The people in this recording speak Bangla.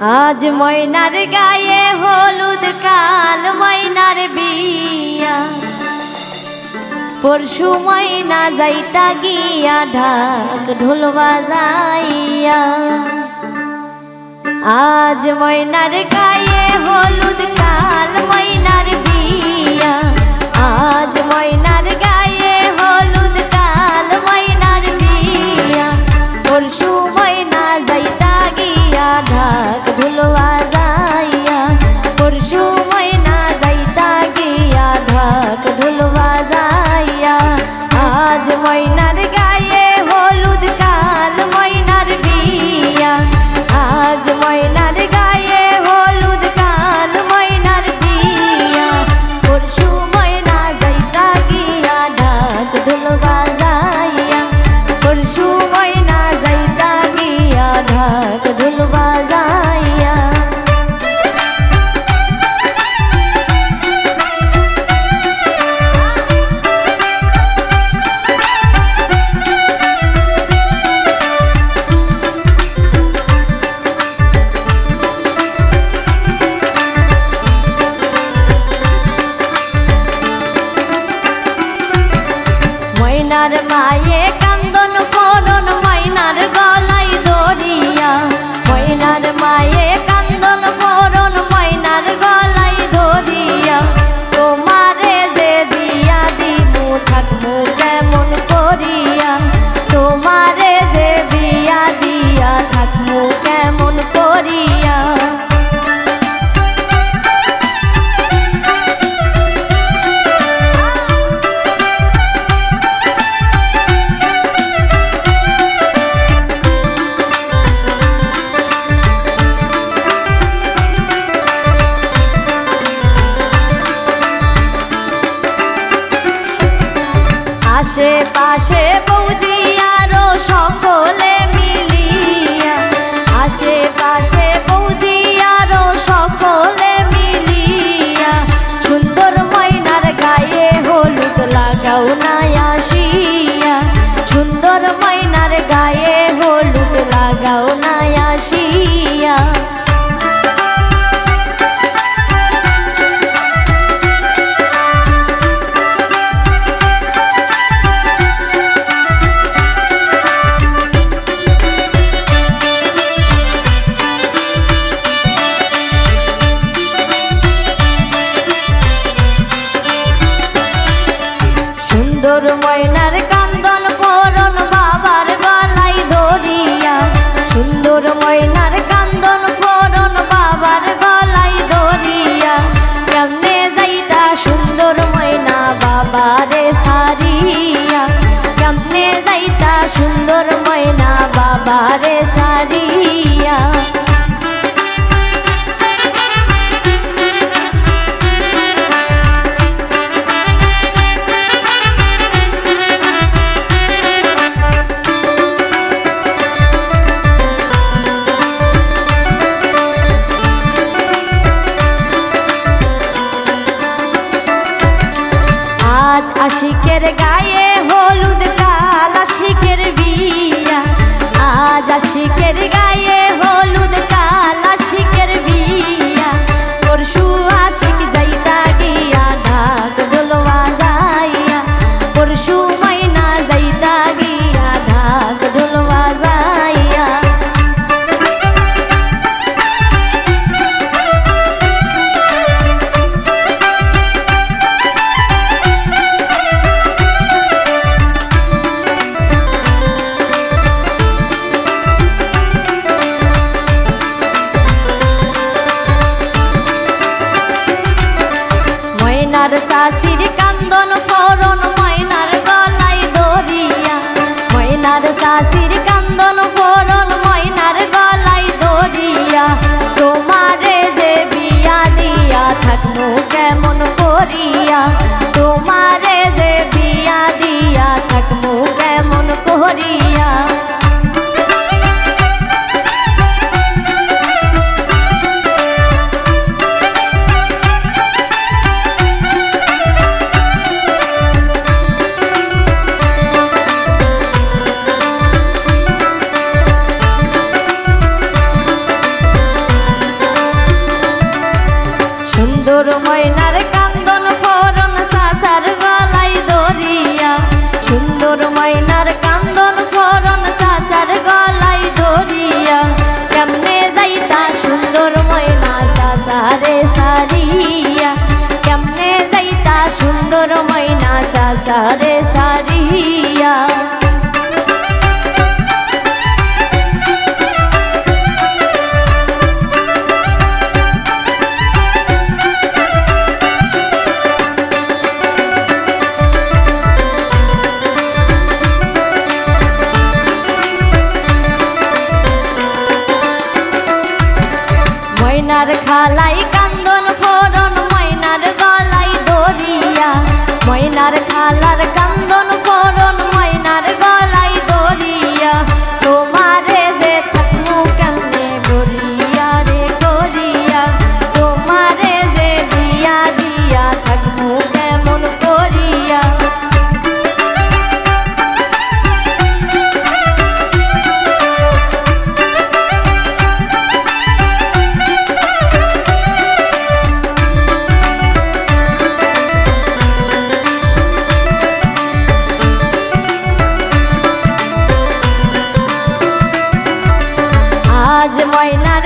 আজ ময়নার গায়ে হলুদ, কাল ময়নার বিয়া। পরশু ময়না যাইতা গিয়া ঢাক ঢোল বাজাইয়া। আজ ময়নার গায়ে হলুদ, কাল ময়নার বিয়া। আজ আশেপাশে বৌদি আরও সকলে মিলিয়া। আশেপাশে বৌদি আরও সকলে মিলিয়া। সুন্দর ময়নার গায়ে হলুদ লাগাও নাই আসিয়া। সুন্দর ময়নার গায়ে হলুদ লাগাও them wine সোনার শাশির আজ ময়না